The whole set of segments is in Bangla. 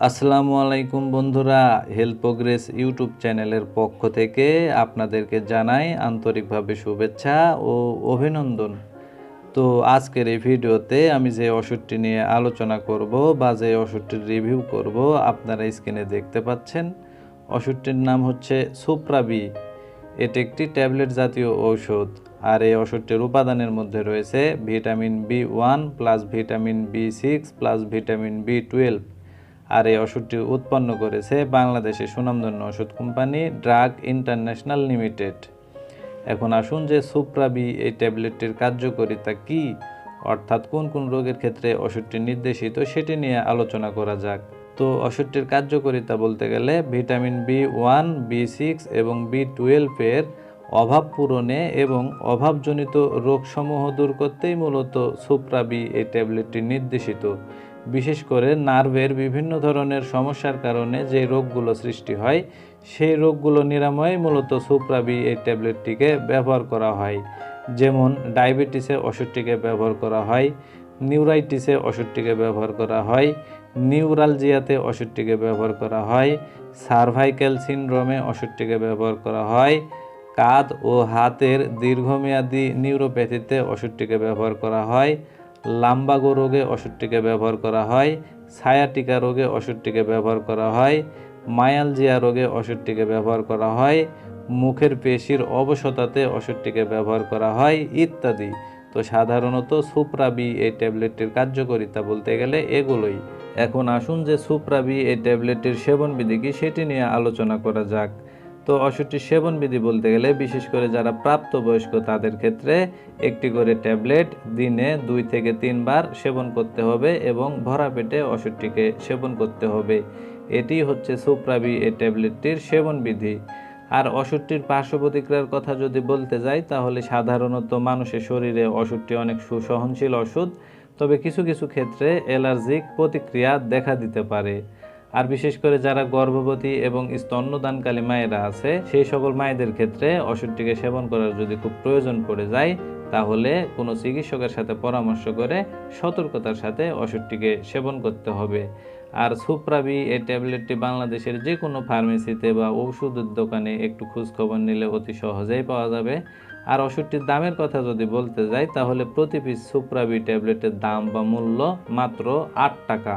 আসসালামু আলাইকুম বন্ধুরা হেলথ প্রোগ্রেস ইউটিউব চ্যানেলের পক্ষ থেকে আপনাদেরকে জানাই আন্তরিকভাবে শুভেচ্ছা ও অভিনন্দন। তো আজকের এই ভিডিওতে আমি যে ওষুধটি নিয়ে আলোচনা করব বা যে ওষুধটির রিভিউ করব, আপনারা স্ক্রিনে দেখতে পাচ্ছেন। ওষুধটির নাম হচ্ছে সুপ্রাবি এটি একটি ট্যাবলেট জাতীয় ঔষধ। আর এই ওষুধটির উপাদানের মধ্যে রয়েছে vitamin B one plus vitamin B six plus vitamin B twelve. আর এই ওষুধটি উৎপন্ন করেছে বাংলাদেশের সুনামধন্য ওষুধ কোম্পানি ড্রাগ ইন্টারন্যাশনাল লিমিটেড। এখন আসুন যে সুপ্রাবি এই ট্যাবলেটটির কার্যকারিতা কি, অর্থাৎ কোন কোন রোগের ক্ষেত্রে ওষুধটি নির্দেশিত সেটি নিয়ে আলোচনা করা যাক। তো ওষুধটির কার্যকারিতা বলতে গেলে vitamin B one, B six এবং বি টুয়েলভের অভাব পূরণে এবং অভাবজনিত রোগসমূহ দূর করতেই মূলত সুপ্রাবি এই ট্যাবলেটটি নির্দেশিত। বিশেষ করে নার্ভের বিভিন্ন ধরনের সমস্যার কারণে যে রোগগুলো সৃষ্টি হয়, সেই রোগগুলো নিরাময়ে মূলত সুপ্রাবি এই ট্যাবলেটটিকে ব্যবহার করা হয়। যেমন ডায়াবেটিসে ওষুধটিকে ব্যবহার করা হয়, নিউরাইটিসে ওষুধটিকে ব্যবহার করা হয়, নিউরালজিয়াতে ওষুধটিকে ব্যবহার করা হয় সার্ভাইক্যাল সিনড্রোমে ওষুধটিকে ব্যবহার করা হয়, কাঁধ ও হাতের দীর্ঘমেয়াদী নিউরোপ্যাথিতে ওষুধটিকে ব্যবহার করা হয় লাম্বাগো রোগে ওষুধটিকে ব্যবহার করা হয় ছায়াটিকা রোগে ওষুধটিকে ব্যবহার করা হয়, মায়ালজিয়া রোগে ওষুধটিকে ব্যবহার করা হয়, মুখের পেশির অবসতাতে ওষুধটিকে ব্যবহার করা হয় ইত্যাদি। তো সাধারণত সুপ্রাবি এই ট্যাবলেটটির কার্যকারিতা বলতে গেলে এগুলোই। এখন আসুন যে সুপ্রাবি এই ট্যাবলেটটির সেবনবিধি কি সেটি নিয়ে আলোচনা করা যাক। তো ওষুধটির সেবনবিধি বলতে গেলে বিশেষ করে যারা প্রাপ্তবয়স্ক তাদের ক্ষেত্রে একটি করে ট্যাবলেট দিনে দুই থেকে তিনবার সেবন করতে হবে এবং ভরা পেটে ওষুধটিকে সেবন করতে হবে। এটি হচ্ছে সুপ্রাবি এই ট্যাবলেটটির সেবনবিধি। আর ওষুধটির পার্শ্ব প্রতিক্রিয়ার কথা যদি বলতে যাই, তাহলে সাধারণত মানুষের শরীরে ওষুধটি অনেক সুসহনশীল ওষুধ তবে কিছু কিছু ক্ষেত্রে অ্যালার্জিক প্রতিক্রিয়া দেখা দিতে পারে। আর বিশেষ করে যারা গর্ভবতী এবং স্তন্যদানকালী মায়েরা আছে, সেই সকল মায়েদের ক্ষেত্রে ওষুধটিকে সেবন করার যদি খুব প্রয়োজন পড়ে যায়, তাহলে কোনো চিকিৎসকের সাথে পরামর্শ করে সতর্কতার সাথে ওষুধটিকে সেবন করতে হবে। আর সুপ্রাবি, এই ট্যাবলেটটি বাংলাদেশের যে কোনো ফার্মেসিতে বা ওষুধের দোকানে একটু খোঁজখবর নিলে অতি সহজেই পাওয়া যাবে। আর ওষুধটির দামের কথা যদি বলতে যাই, তাহলে প্রতি পিস সুপ্রাবি ট্যাবলেটের দাম বা মূল্য মাত্র আট টাকা।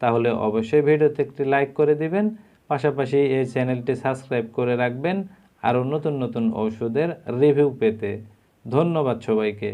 তাহলে অবশ্যই ভিডিওতে একটি লাইক করে দিবেন। পাশাপাশি এই চ্যানেলটি সাবস্ক্রাইব করে রাখবেন। আরও নতুন নতুন ওষুধের রিভিউ পেতে। ধন্যবাদ সবাইকে।